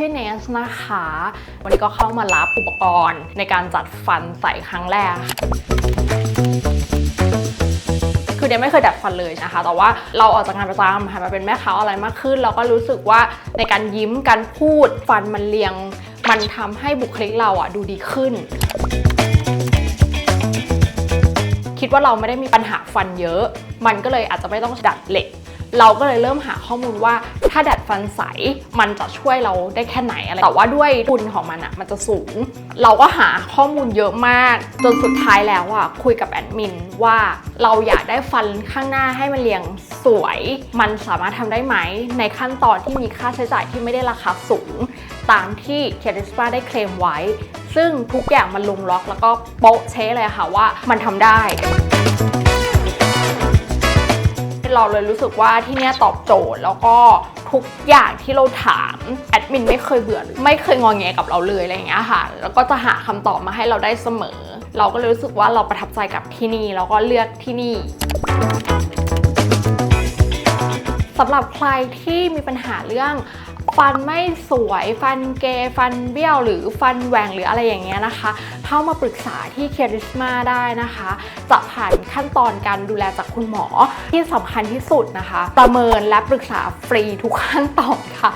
ชื่อเนสนะคะ วันนี้ก็เข้ามารับอุปกรณ์ในการจัดฟันใส่ครั้งแรก คือเดนไม่เคยดัดฟันเลยนะคะ แต่ว่าเราออกจากงานประจำหันมาเป็นแม่ค้าออนไลน์มากขึ้น เราก็รู้สึกว่าในการยิ้มการพูดฟันมันเรียง มันทำให้บุคลิกเราอะดูดีขึ้น คิดว่าเราไม่ได้มีปัญหาฟันเยอะ มันก็เลยอาจจะไม่ต้องดัดเหล็ก เราก็เลยเริ่มหาข้อมูลว่าถ้าดัดฟันใสมันจะช่วยเราได้แค่ไหนอะไรแต่ว่าด้วยทุนของมันอะมันจะสูง เราก็หาข้อมูลเยอะมาก จนสุดท้ายแล้วอะคุยกับแอดมินว่าเราอยากได้ฟันข้างหน้าให้มันเรียงสวย มันสามารถทำได้ไหม ในขั้นตอนที่มีค่าใช้จ่ายที่ไม่ได้ราคาสูง ตามที่เคดิสปาได้เคลมไว้ ซึ่งทุกอย่างมันลงล็อกแล้วก็โป๊ะเชะเลยค่ะว่ามันทำได้ เราเลยรู้สึกว่าที่เนี่ยตอบโจทย์แล้วก็ทุกอย่างที่เราถามแอดมินไม่เคยเบื่อไม่เคยงอแงกับเราเลยอะไรอย่างเงี้ยค่ะ แล้วก็จะหาคำตอบมาให้เราได้เสมอ เราก็เลยรู้สึกว่าเราประทับใจกับที่นี่แล้วก็เลือกที่นี่สำหรับใครที่มีปัญหาเรื่อง ฟันไม่สวยฟันเกยฟันเบี้ยวหรือฟันแหว่งหรืออะไรอย่างเงี้ยนะคะ เข้ามาปรึกษาที่เคริสมาได้นะคะ จะผ่านขั้นตอนการดูแลจากคุณหมอที่สำคัญที่สุดนะคะ ประเมินและปรึกษาฟรีทุกขั้นตอนค่ะ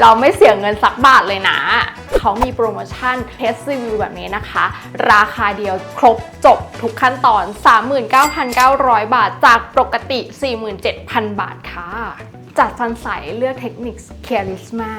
เราไม่เสียเงินสักบาทเลยนะเขามีโปรโมชั่นเทสรีวิวแบบนี้นะคะ ราคาเดียวครบจบทุกขั้นตอน 39,900 บาทจากปกติ 47,000 บาทค่ะ จัดฟันใสเลือกเทคนิคเคลิสมา